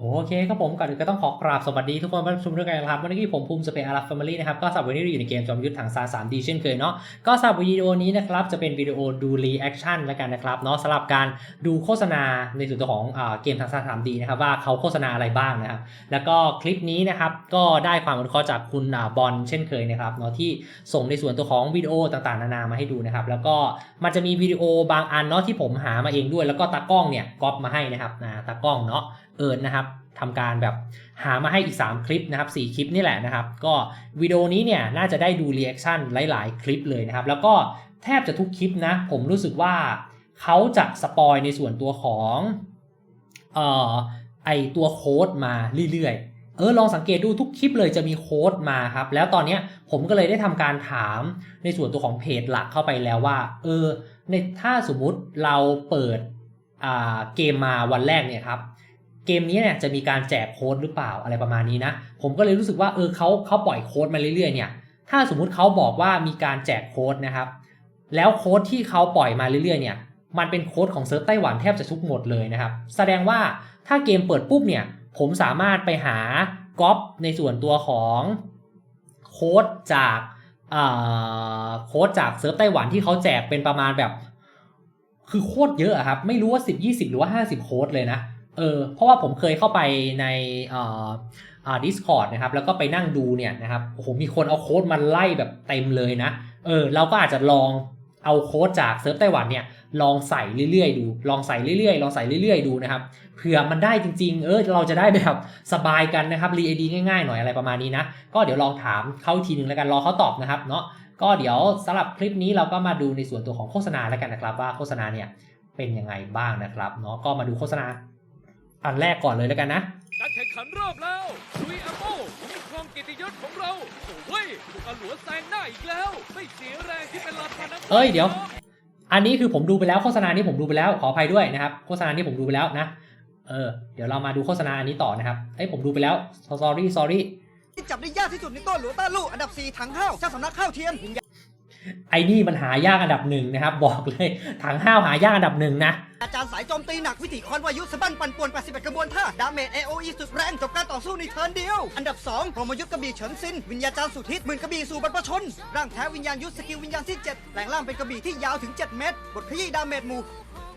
โอเคครับผมก่อนอื่นก็ต้องขอกราบสวัสดีทุกคนมาชมด้วยกันนะครับวันนี้ผมภูมิสเปนอาร์แฟมิลี่นะครับก็สำหรับวันนี้เราอยู่ในเกมจอมยุทธ์ถังซา 3D เช่นเคยเนาะก็สำหรับวิดีโอนี้นะครับจะเป็นวิดีโอดูรีแอคชั่นแล้วกันนะครับเนาะสำหรับการดูโฆษณาในส่วนตัวของอเกมถังซา 3D นะครับว่าเขาโฆษณาอะไรบ้างนะครับแล้วก็คลิปนี้นะครับก็ได้ความอนุเคราะห์จากคุณอบอลเช่นเคยนะครับเนาะที่ส่งในส่วนตัวของวิดีโอต่างๆ นานามาให้ดูนะครับแล้วก็มันจะมีวิดีโอบางอันเนาะที่ผมหามาเองด้วย แล้วก็ตากล้องเนี่ยก๊อปมาให้นะครับนะตากล้องเนาะ เอิญนะครับทำการแบบหามาให้อีก 3 คลิปนะครับ4คลิปนี่แหละนะครับ ก็วิดีโอนี้เนี่ยน่าจะได้ดูรีแอคชั่นหลาย ๆ คลิปเลยนะครับ แล้วก็แทบจะทุกคลิปนะ ผมรู้สึกว่าเขาจะสปอยในส่วนตัวของเอ่อไอตัวโค้ดมาเรื่อยๆ เออลองสังเกตดูทุกคลิปเลยจะมีโค้ดมาครับ แล้วตอนเนี้ยผมก็เลยได้ทำการถามในส่วนตัวของเพจหลักเข้าไปแล้วว่า เออในถ้าสมมุติเราเปิดเกมมาวันแรกเนี่ยครับ เกมนี้เนี่ยจะมีการแจกโค้ดหรือเปล่าอะไรประมาณนี้นะ ผมก็เลยรู้สึกว่าเออเขาเขาปล่อยโค้ดมาเรื่อยๆเนี่ย ถ้าสมมุติเขาบอกว่ามีการแจกโค้ดนะครับ แล้วโค้ดที่เขาปล่อยมาเรื่อยๆเนี่ยมันเป็นโค้ดของเซิร์ฟไต้หวันแทบจะทุกหมดเลยนะครับ แสดงว่าถ้าเกมเปิดปุ๊บเนี่ย ผมสามารถไปหาก๊อปในส่วนตัวของโค้ดจากเอ่อโค้ดจากเซิร์ฟไต้หวันที่เขาแจกเป็นประมาณแบบ คือโคตรเยอะอะครับ ไม่รู้ว่า 10 20 หรือว่า 50 โค้ดเลยนะ เออเพราะว่าผมเคยเข้าไปในเอ่ออ่า Discord นะครับแล้วก็ไปนั่งดูเนี่ยนะครับโอ้โหมีคนเอาโค้ดมาไล่แบบเต็มเลยนะเออเราก็อาจจะลองเอาโค้ดจากเซิร์ฟไต้หวันเนี่ยลองใส่เรื่อยๆ ดู ลองใส่เรื่อยๆ ลองใส่เรื่อยๆ ดูนะครับเผื่อมันได้จริง ๆ เออเราจะได้แบบสบายกันนะครับรีไอดีง่ายๆ หน่อยอะไรประมาณนี้นะก็เดี๋ยวลองถามเขาทีหนึ่งแล้วกันรอเขาตอบนะครับเนาะก็เดี๋ยวสำหรับคลิปนี้เราก็มาดูในส่วนตัวของโฆษณาแล้วกันนะครับ ว่าโฆษณาเนี่ยเป็นยังไงบ้างนะครับเนาะก็มาดูโฆษณา อันแรกก่อนเลยแล้วกันนะการแข่งขันเริ่มแล้วลุยอัมโบมีครองเกียรติยศของเราโอ้ยถูกอาหลัวแซงหน้าอีกแล้วไม่เสียแรงที่เป็นลาพานักเอ้ยเดี๋ยว อันนี้คือผมดูไปแล้วโฆษณานี้ผมดูไปแล้วขออภัยด้วยนะครับโฆษณานี้ผมดูไปแล้วนะเออเดี๋ยวเรามาดูโฆษณาอันนี้ต่อนะครับเอ้ยผมดูไปแล้ว sorry sorry ที่จับได้ยากที่สุดในต้นหลวงต้าลู่อันดับ4ถังห้าวเจ้าสำนักข้าวเทียนวิญญา ไอ้นี่มันหายากอันดับหนึ่งนะครับ บอกเลยถังห้าวหายากอันดับหนึ่งนะ อาจารย์สายโจมตีหนักวิถีคอนวายุสะบั้นปั่นป่วน 81 กระบวนท่า ดาเมจ AOE สุดแรงจบการต่อสู้ในเทิร์นเดียว อันดับ2พรหมยุทธกระบี่เฉินซิน วิญญาจารย์สุทิศหมื่นกระบี่สู่บรรพชน ร่างแท้วิญญาณยุทธสกิลวิญญาณที่7แปลงร่างเป็นกระบี่ที่ยาวถึง 7 เมตร บทขยี้ดาเมจหมู่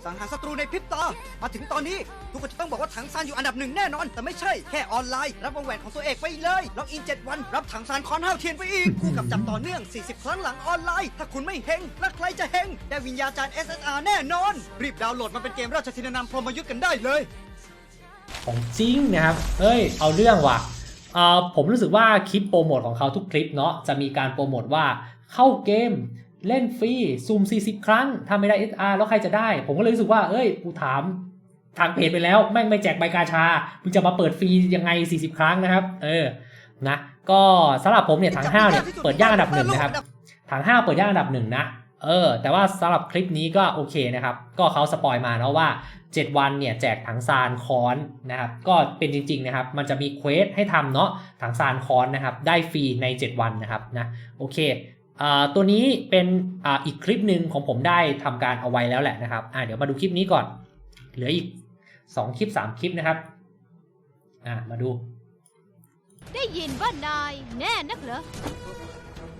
สังหารศัตรูในพริบตา มาถึงตอนนี้ทุกคนจะต้องบอกว่าถังซานอยู่อันดับหนึ่งแน่นอน แต่ไม่ใช่แค่ออนไลน์ รับวงแหวนของตัวเอกไปเลยล็อกอิน 7 วัน รับถังซานคอนห้าวเทียนไปอีก คู่กับจับต่อเนื่อง 40 ครั้งหลังออนไลน์ ถ้าคุณไม่เฮงแล้วใครจะเฮงได้วิญญาจารย์ SSR แน่นอน รีบดาวน์โหลดมาเป็นเกมราชธินนามพรหมยุทธ์กันได้เลยของจริงนะครับเอ้ย เอาเรื่องว่ะอ่อผมรู้สึกว่าคลิปโปรโมทของเขาทุกคลิปเนาะจะมีการโปรโมทว่าเข้าเกม เล่นฟรีซูม40 ครั้งถ้าไม่ได้ SR แล้วใครจะได้ ผมก็เลยรู้สึกว่า เอ้ย กูถามทางเพจไปแล้ว แม่งไม่แจกใบกาชา มึงจะมาเปิดฟรียังไง 40 ครั้งนะครับ เออ นะ ก็สำหรับผมเนี่ยถังห้าเนี่ยเปิดยากอันดับหนึ่งนะครับถังห้าเปิดยากอันดับหนึ่งนะ เออ แต่ว่าสำหรับคลิปนี้ก็โอเคนะครับ ก็เขาสปอยมาเนาะว่า 7 วันเนี่ยแจกถังซานคอนนะครับ ก็เป็นจริง ๆนะครับ มันจะมีเควสให้ทำเนาะ ถังซานคอนนะครับ ได้ฟรีใน 7 วันนะครับ นะ โอเค ตัวนี้เป็นอ่าอีกคลิปหนึ่งของผมได้ทำการเอาไว้แล้วแหละนะครับอ่าเดี๋ยวมาดูคลิปนี้ก่อน เหลืออีก 2 คลิป 3 คลิปนะครับอ่ามาดู ได้ยินว่านายแน่นักเหรอ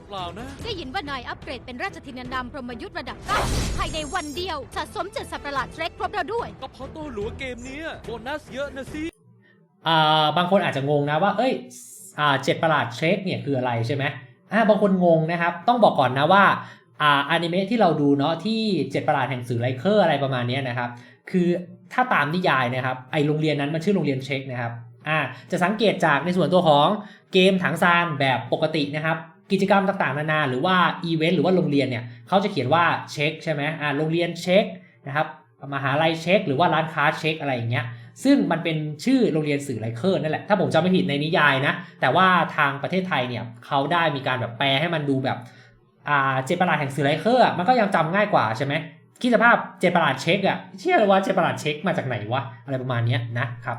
เปล่านะ ได้ยินว่านายอัปเกรดเป็นราชธินนามพรหมยุทธ์ระดับ9ภายในวันเดียวสะสมเจ็ดสัตว์ประหลาดเทรคครบแล้วด้วยก็เพราะตัวหลัวเกมเนี้ยโบนัสเยอะนะสิอ่าบางคนอาจจะงงนะว่า เอ้ยอ่าเจ็ดประหลาดเช็คเนี่ยคืออะไรใช่ไหม อ่าบางคนงงนะครับ ต้องบอกก่อนนะว่าอ่าอนิเมะที่เราดูเนาะที่เจ็ดประหลาดแห่งสื่อไลเคอร์อะไรประมาณนี้นะครับ คือถ้าตามนิยายนะครับไอโรงเรียนนั้นมันชื่อโรงเรียนเช็คนะครับอ่าจะสังเกตจากในส่วนตัวของเกมถังซานแบบปกตินะครับกิจกรรมต่างๆนานาหรือว่าอีเวนต์หรือว่าโรงเรียนเนี่ยเขาจะเขียนว่าเช็คใช่ไหมอ่าโรงเรียนเช็คนะครับมหาลัยเช็ค หรือว่าร้านค้าเช็คอะไรอย่างเงี้ย ซึ่งมันเป็นชื่อโรงเรียนสื่อไลเคอร์นั่นแหละ ถ้าผมจำไม่ผิดในนิยายนะ แต่ว่าทางประเทศไทยเนี่ยเขาได้มีการแบบแปลให้มันดูแบบอ่าเจประหลาดแห่งสื่อไลเคอร์มันก็ยังจำง่ายกว่าใช่ไหมคิดสภาพเจประหลาดเช็คอะเชื่อเลยว่าเจประหลาดเช็คมาจากไหนวะ อะไรประมาณนี้นะครับ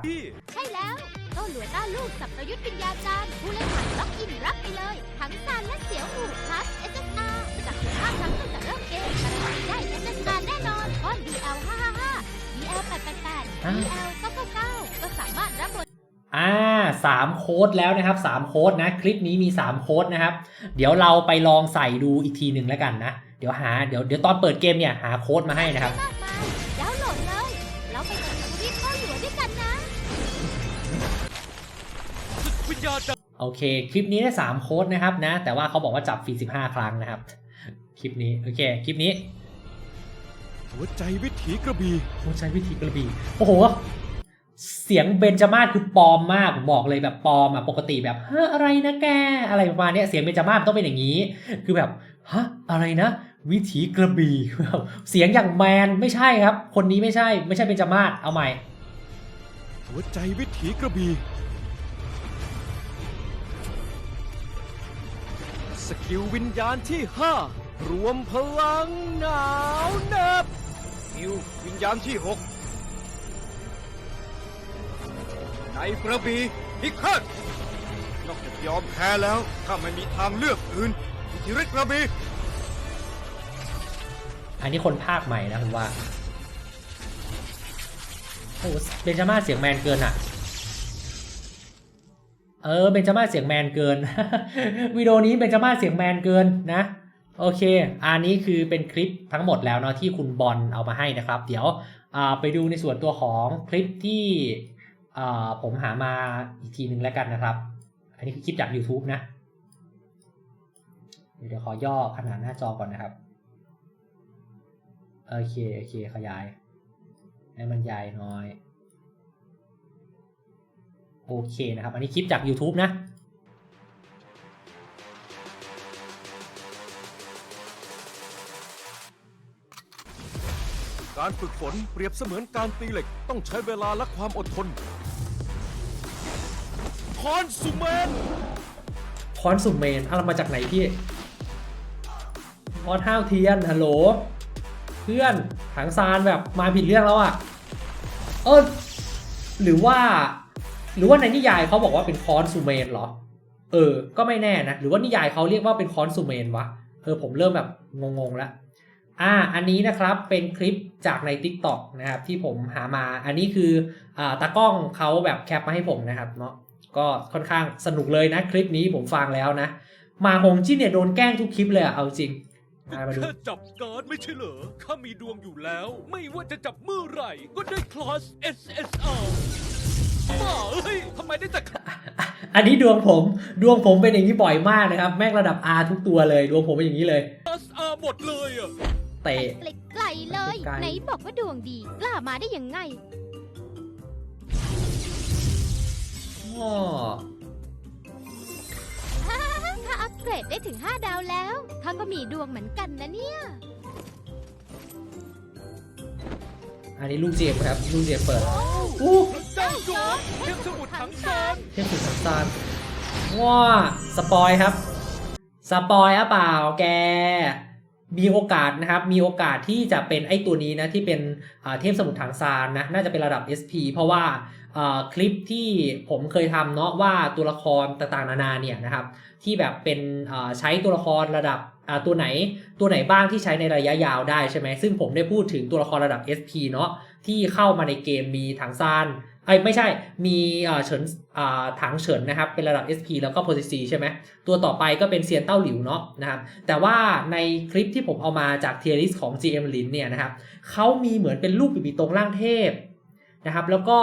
ใช่แล้วโต้หลัวต้าลูกสับประยุทธ์วิญญาจารย์ผู้เล่นใหม่ล็อกอินรับไปเลย ทั้งซานและเสียวอูพัส SSR จากถึงห้าครั้งตั้งแต่เริ่มเกมการันตีได้ SSR แน่นอนก้อน DL 555 DL 888 DL 999ก็สามารถรับบทอ่าสามโค้ดแล้วนะครับสามโค้ดนะ คลิปนี้มีสามโค้ดนะครับ เดี๋ยวเราไปลองใส่ดูอีกทีหนึ่งแล้วกันนะ เดี๋ยวหาเดี๋ยวเดี๋ยวตอนเปิดเกมเนี่ยหาโค้ดมาให้นะครับมากมายดาวน์โหลดเลยเราไปกับทวีปพ่อหลวงด้วยกันนะวิญญาณโอเค คลิปนี้ได้สามโค้ดนะครับนะ แต่ว่าเขาบอกว่าจับฟรีสิบห้าครั้งนะครับ คลิปนี้ โอเค คลิปนี้ หัวใจวิถีกระบี่ต้องใช้วิธีกระบี่โอ้โห เสียงเบนจามาศคือปลอมมากผมบอกเลยแบบปลอมอะปกติแบบฮะอะไรนะแกอะไรประมาณเนี้ยเสียงเบนจามาศต้องเป็นอย่างนี้ คือแบบฮะอะไรนะวิถีกระบี่แบบเสียงอย่างแมนไม่ใช่ครับ คนนี้ไม่ใช่ไม่ใช่เบนจามาศเอาใหม่ หัวใจวิถีกระบี่สกิลวิญญาณที่ห้า รวมพลังหนาวเหน็บสกิลวิญญาณที่หกในกระบี่พิฆาตนอกจากยอมแพ้แล้วถ้าไม่มีทางเลือกอื่นอิทธิฤทธิ์กระบี่อันนี้คนภาคใหม่นะผมว่าโอ้เบนจามาศเสียงแมนเกินอะ เออเบนจามาศเสียงแมนเกิน วิดีโอนี้เบนจามาศเสียงแมนเกินนะ โอเค อันนี้คือเป็นคลิปทั้งหมดแล้วเนาะที่คุณบอลเอามาให้นะครับ เดี๋ยวไปดูในส่วนตัวของคลิปที่ผมหามาอีกทีหนึ่งแล้วกันนะครับ อันนี้คือคลิปจาก YouTube นะ เดี๋ยวขอย่อขนาดหน้าจอก่อนนะครับ โอเค โอเค ขยาย ให้มันใหญ่หน่อย โอเคนะครับ อันนี้คลิปจาก YouTube นะ การฝึกฝนเปรียบเสมือนการตีเหล็กต้องใช้เวลาและความอดทน คอนซูเมนคอนสุมเมนเอะไรมาจากไหนพี่คอนห้าวเทียนฮัลโหล เพื่อนถังซานแบบมาผิดเรื่องแล้วอะ่ะ เออหรือว่า หรือว่าในนิยายเขาบอกว่าเป็นคอนสุเมนเหรอ เออ ก็ไม่แน่นะ หรือว่านิยายเขาเรียกว่าเป็นคอนสุเมนวะ เออผมเริ่มแบบงงๆแล้ว อ่าอันนี้นะครับเป็นคลิปจากใน Tik t o อกนะครับที่ผมหามาอันนี้คืออ่าตากล้องเขาแบบแคปมาให้ผมนะครับเนาะก็ค่อนข้างสนุกเลยนะคลิปนี้ผมฟังแล้วนะ มาฮงจินเนี่ยโดนแกล้งทุกคลิปเลยอะเอาจริงมามาดู แค่จับการ์ดไม่ใช่เหรอข้ามีดวงอยู่แล้ว ไม่ว่าจะจับเมื่อไหร่ ก็ได้คลาส SSR บ้าเอ้ยทำไมได้แต่คลาสอันนี้ดวงผมดวงผมเป็นอย่างนี้บ่อยมากนะครับ แม่งระดับ R ทุกตัวเลย ดวงผมเป็นอย่างนี้เลย R หมดเลยอะเตะไกลๆเลยไกลๆไหนบอกว่าดวงดี กล้ามาได้ยังไง อ้อถ้าอัปเกรดได้ถึง 5 ดาวแล้วข้าก็มีดวงเหมือนกันนะเนี่ย อันนี้ลูกเจมส์ครับ ลูกเจมส์เปิดอู้เจ้าโจรเทพสมุทรถังซานเทพสุดสัมซานว้าสปอยครับ สปอยอะเปล่าแก มีโอกาสนะครับ มีโอกาสที่จะเป็นไอ้ตัวนี้นะที่เป็นเทพสมุทรถังซานนะ น่าจะเป็นระดับ SP เพราะว่าคลิปที่ผมเคยทำเนาะว่าตัวละครต่างๆนานาเนี่ยนะครับ ที่แบบเป็นใช้ตัวละครระดับตัวไหนตัวไหนบ้างที่ใช้ในระยะยาวได้ใช่ไหมซึ่งผมได้พูดถึงตัวละครระดับ SP เนาะที่เข้ามาในเกมมีถังซาน ไอ้ไม่ใช่มีเฉินถังเฉินนะครับ เป็นระดับ SP แล้วก็โพซิซีใช่ไหมตัวต่อไปก็เป็นเซียนเต้าหลิวเนาะนะครับแต่ว่าในคลิปที่ผมเอามาจากเทียริสของ GM ลินเนี่ยนะครับเขามีเหมือนเป็นรูปปีปีตรงล่างเทพนะครับแล้วก็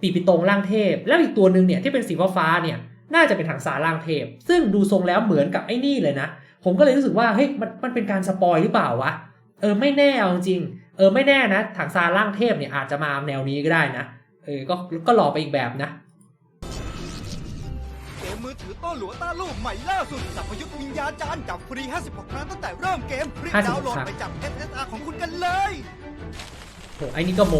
ปีปีตรงล่างเทพ แล้วอีกตัวหนึ่งเนี่ยที่เป็นสีฟ้าเนี่ยน่าจะเป็นถังสารล่างเทพ ซึ่งดูทรงแล้วเหมือนกับไอ้นี่เลยนะ ผมก็เลยรู้สึกว่าเฮ้ยมันมันเป็นการสปอยหรือเปล่าวะเออไม่แน่เอาจริงเออไม่แน่นะถังซารล่างเทพเนี่ยอาจจะมาแนวนี้ก็ได้นะ ออก็ก็หล่อไปอีกแบบนะเกมมือถือโต้หลัวต้าลูกใหม่ล่าสุดสัพยุทธวิญญาจารย์จับฟรี 56 ครั้งตั้งแต่เริ่มเกมรีบ56ดาวน์โหลดครั้งไปจับ SSR ของคุณกันเลยโหไอ้นี่ก็โม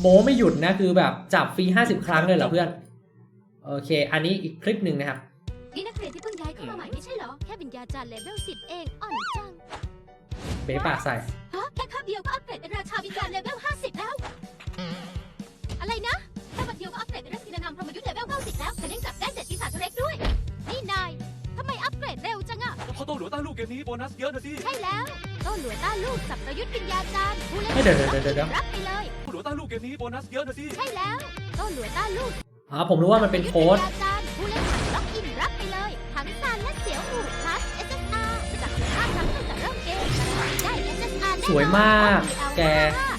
โมไม่หยุดนะคือแบบจับฟรี 50 ครั้งเลยเหรอเพื่อน โอเค อันนี้อีกคลิปหนึ่งนะครับนี่นักเรียนที่เพิ่งย้ายเข้ามาใหม่ไม่ใช่เหรอ แค่วิญญาจารย์เลเวล10 เองอ่อนจังเบปากใส่ อะไรนะแค่วันเดียวก็อัปเกรดเป็นรัศนามพรหมยุทธ์เลเวล90แล้วแถมยังจับได้เจ็ดปีศาจเล็กด้วย นี่นายทำไมอัปเกรดเร็วจังอะพอโตหลวงต้าลูกเกมนี้โบนัสเยอะนะดิใช่แล้วโต้หลวต้าลูกสับประยุทธ์วิญญาจารย์ผู้เล่นเฮ้ยเดี๋ยวเดี๋ยวเดี๋ยวเดี๋ยว รับไปเลย หลวงต้าลูกเกมนี้โบนัสเยอะนะดิใช่แล้วโต้หลวต้าลูก อ๋อผมรู้ว่ามันเป็นโค้ด อาจารย์ผู้เล่นผ่านล็อกอินรับไปเลย ทั้งซานและเสียวหูพลัส SSR จากห้าครั้งตั้งแต่เริ่มเกมได้ SSR แน่นอนสวยมาก DL แก DL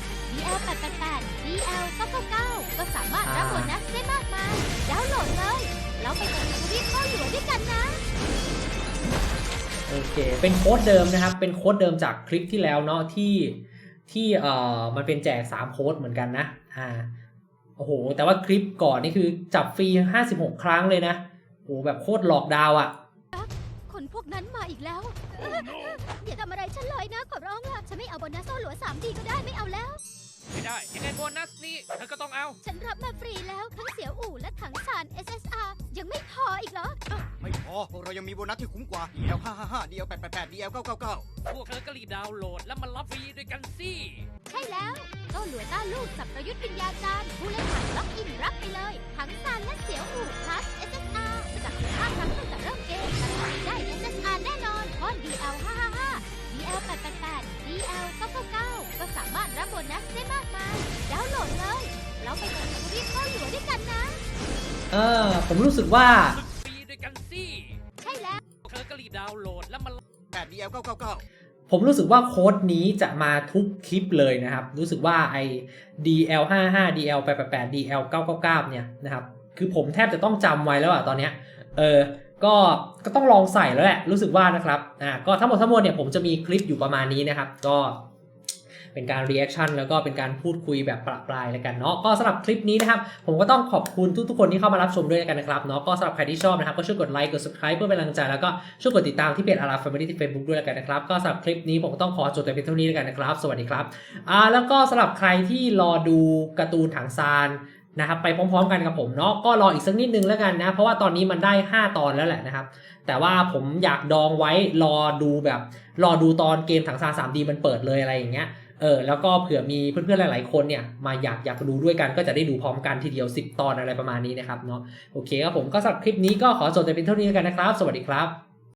เคเป็นโค้ดเดิมนะครับ เป็นโค้ดเดิมจากคลิปที่แล้วเนาะที่ที่เอ่อมันเป็นแจก3โค้ดเหมือนกันนะอ่าโอ้โห แต่ว่าคลิปก่อนนี่คือจับฟรี56ครั้งเลยนะโอ้โหแบบโคตรหลอกดาวอะ่ะคนพวกนั้นมาอีกแล้วอย่าทำอะไรฉันเลยนะขอร้องล่ะฉันไม่เอาโบนัสโซ่หลัว 3D ก็ได้ไม่เอาแล้ว ไม่ได้ ยังไงโบนัสนี้เธอก็ต้องเอา ฉันรับมาฟรีแล้วทั้งเสียวอู่และถังสาร SSR ยังไม่พออีกเหรอ ไม่พอพวกเรายังมีโบนัสที่คุ้มกว่า DL 555 DL 888 DL 999พวกเธอก็รีบดาวน์โหลดแล้วมารับฟรีด้วยกันสิ ใช่แล้วโต้หลัวต้าลูกสับประยุทธ์วิญญาจารย์ผู้เล่นผ่านล็อกอินรับไปเลย ทั้งซานและเสียวอู่พลัส SSR จาก15ครั้งตั้งแต่เริ่มเกมได้ SSR แน่นอนเพราะ DL 555 DL 888 DL 999ก็สามารถรับโบนัสได้มากมายดาวน์โหลดเลยแล้วไปกับทวีปพ่อหลวงด้วยกันนะ เออผมรู้สึกว่า 8 DL 999ผมรู้สึกว่าโค้ดนี้จะมาทุกคลิปเลยนะครับ รู้สึกว่าไอ้ DL 5 5 DL 8 8 8 DL 999เนี่ยนะครับ คือผมแทบจะต้องจำไว้แล้วอะตอนเนี้ย เออ ก็ ก็ต้องลองใส่แล้วแหละ รู้สึกว่านะครับ อ่า ก็ทั้งหมดทั้งมวลเนี่ยผมจะมีคลิปอยู่ประมาณนี้นะครับ ก็ เป็นการ reaction แล้วก็เป็นการพูดคุยแบบประปรายแล้วกันเนาะก็สำหรับคลิปนี้นะครับ ผมก็ต้องขอบคุณทุกๆคนที่เข้ามารับชมด้วยกันนะครับเนาะก็สำหรับใครที่ชอบนะครับก็ช่วยกดไลค์กด subscribe เพื่อเป็นกำลังใจแล้วก็ช่วยกดติดตามที่เพจอารา Family ที่ Facebook ด้วยแล้วกันนะครับก็สำหรับคลิปนี้ผมก็ต้องขอจบแต่เพียงเท่านี้แล้วกันนะครับ สวัสดีครับอ่าแล้วก็สำหรับใครที่รอดูการ์ตูนถังซานนะครับไปพร้อมๆกันกับผมเนาะก็รออีกสักนิดนึงแล้วกันนะ เพราะว่าตอนนี้มันได้ 5 ตอนแล้วแหละนะครับ แต่ว่าผมอยากดองไว้รอดูแบบ รอดูตอนเกมถังซา 3D มันเปิดเลยอะไรอย่างเงี้ย เออแล้วก็เผื่อมีเพื่อนๆหลาย ๆ คนเนี่ยมาอยากอยากดูด้วยกันก็จะได้ดูพร้อมกันทีเดียว 10 ตอนอะไรประมาณนี้นะครับเนาะโอเคครับผมก็สำหรับคลิปนี้ก็ขอจบแต่เป็นเท่านี้แล้วกันนะครับ สวัสดีครับ